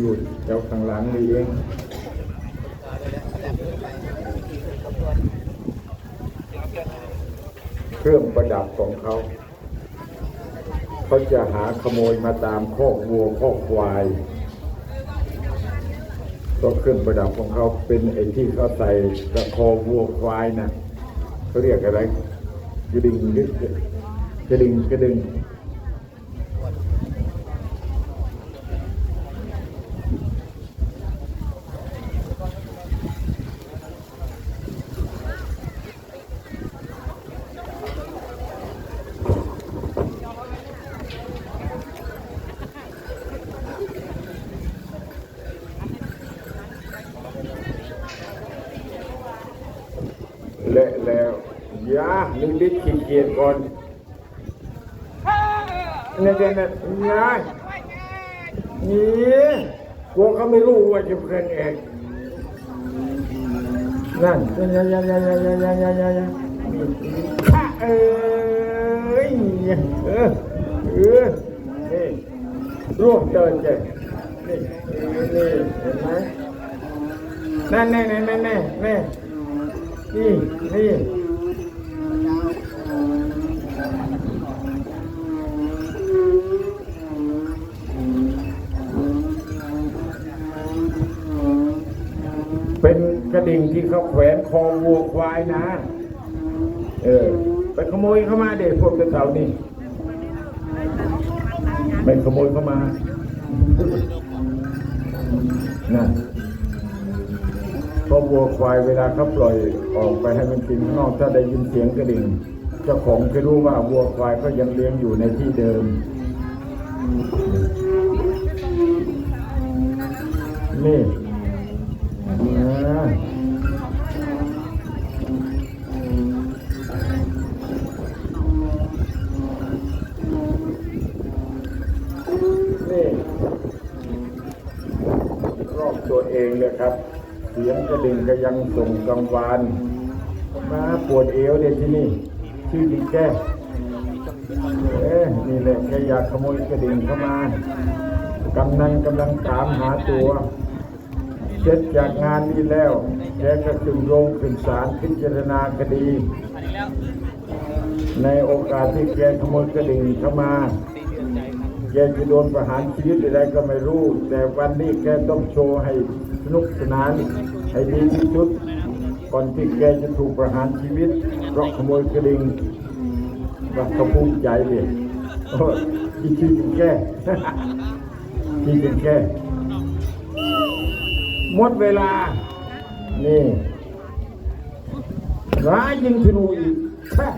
อยู่แถวข้างหลังนี่เองเครื่องประดับของเขา เขาจะหาขโมยมาตามคอกวัวคอกควายก็เครื่องประดับของเขาเป็นไอ้ที่เขาใส่กระคอวัวควายนะเขาเรียกอะไรกระดิ่งหรือกระดิ่งกระดึง และแล้วยาลิงดิดขี้เกียจก่อนเนี่ยเนี่ยเนี่ยนี่กลัวเขาไม่รู้ว่าจะเป็นเองนั่นยายายายายายายายายาเอ้ยเออเออนี่รวบเดินเจนี่นี่เห็นไหมนั่นแน่แน่แน่แน่ นี่นี่เป็นกระดิ่งที่เขาแขวนคอวัวควายนะ เออ ไปขโมยเข้ามาเด็กพวกเต่านี่ ไม่ขโมยเข้ามา นั่น เพราะวัวควายเวลาเขาปล่อยออกไปให้มันกินข้างนอกถ้าได้ยินเสียงกระดิ่งเจ้าของจะรู้ว่าวัวควายก็ยังเลี้ยงอยู่ในที่เดิม นี่นะนี่รอบตัวเองเลยครับ เสียงกระดิ่งก็ยังส่งกังวาน มาปวดเอวเลยที่นี่ ชื่อดีแก้เอ๊ะนี่แหละแกอยากขโมยกระดิ่งเข้ามากำนันกำลังตามหาตัวเสร็จจากงานนี้แล้วแกก็ขึ้นโรงขึ้นศาลพิจารณาคดี ในโอกาสที่แกขโมยกระดิ่งเข้ามา แกจะโดนประหารชีวิตอะไรก็ไม่รู้ แต่วันนี้แกต้องโชว์ให้สนุกสนาน ให้ดีที่สุด ก่อนที่แกจะถูกประหารชีวิตเพราะขโมยกระดิ่งว่าเขาภูมิใจเลยที่ชื่อจิงแกที่จิงแกหมดเวลา นี่ร้ายยิงธนูอีกแท้